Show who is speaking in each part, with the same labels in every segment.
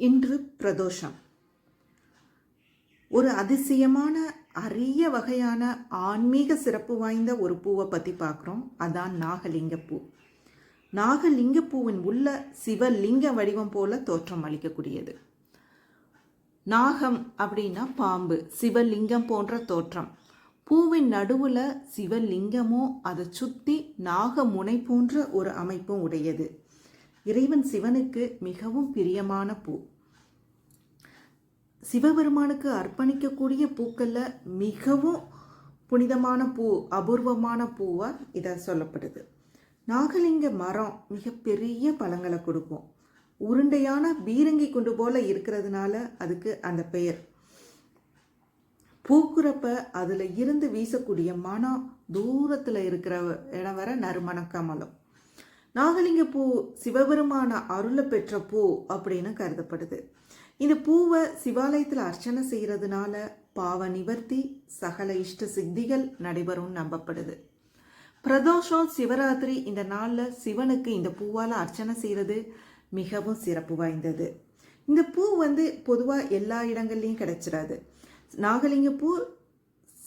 Speaker 1: இன்று பிரதோஷம். ஒரு அதிசயமான அரிய வகையான ஆன்மீக சிறப்பு வாய்ந்த ஒரு பூவை பற்றி பார்க்குறோம் அதான் நாகலிங்க பூ நாகலிங்க பூவின் உள்ள சிவலிங்க வடிவம் போல தோற்றம் அளிக்கக்கூடியது. நாகம் அப்படின்னா பாம்பு சிவலிங்கம் போன்ற தோற்றம். பூவின் நடுவில் சிவலிங்கமோ அதை சுற்றி நாகமுனை போன்ற ஒரு அமைப்பும் உடையது. இறைவன் சிவனுக்கு மிகவும் பிரியமான பூ. சிவபெருமானுக்கு அர்ப்பணிக்கக்கூடிய பூக்களில் மிகவும் புனிதமான பூ அபூர்வமான பூவாக இதை சொல்லப்படுது. நாகலிங்க மரம் மிகப்பெரிய பழங்களை கொடுக்கும். உருண்டையான பீரங்கி குண்டு போல இருக்கிறதுனால அதுக்கு அந்த பெயர். பூக்குறப்ப அதில் இருந்து வீசக்கூடிய மனம் தூரத்தில் இருக்கிற இடம் வர நறுமண கமலம் நாகலிங்க பூ சிவபெருமான அருளை பெற்ற பூ அப்படின்னு கருதப்படுது. இந்த பூவை சிவாலயத்தில் அர்ச்சனை செய்கிறதுனால பாவ நிவர்த்தி சகல இஷ்ட சித்திகள் நடைபெறும் நம்பப்படுது. பிரதோஷம் சிவராத்திரி இந்த நாளில் சிவனுக்கு இந்த பூவால் அர்ச்சனை செய்கிறது மிகவும் சிறப்பு வாய்ந்தது. இந்த பூ வந்து பொதுவாக எல்லா இடங்கள்லையும் கிடைச்சிடாது. நாகலிங்க பூ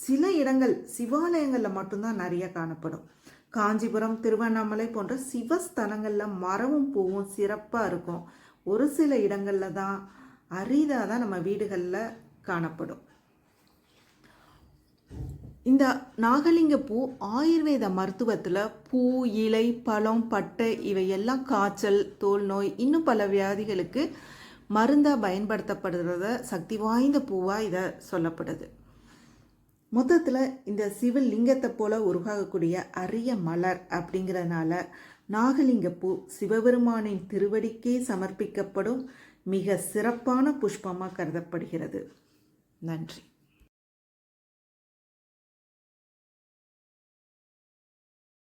Speaker 1: சில இடங்கள் சிவாலயங்களில் மட்டும்தான் நிறைய காணப்படும். காஞ்சிபுரம் திருவண்ணாமலை போன்ற சிவஸ்தலங்களில் மரமும் பூவும் சிறப்பாக இருக்கும். ஒரு சில இடங்களில் தான் அரிதாக தான் நம்ம வீடுகளில் காணப்படும். இந்த நாகலிங்க பூ ஆயுர்வேத மருத்துவத்தில் பூ இலை பழம் பட்டை இவையெல்லாம் காய்ச்சல் தோல் நோய் இன்னும் பல வியாதிகளுக்கு மருந்தாக பயன்படுத்தப்படுறத சக்தி வாய்ந்த பூவாக இதை சொல்லப்படுது. மொத்தத்தில் இந்த சிவலிங்கத்தை போல உருவாகக்கூடிய அரிய மலர் அப்படிங்கிறதுனால நாகலிங்க பூ சிவபெருமானின் திருவடிக்கே சமர்ப்பிக்கப்படும் மிக சிறப்பான புஷ்பமாக கருதப்படுகிறது. நன்றி.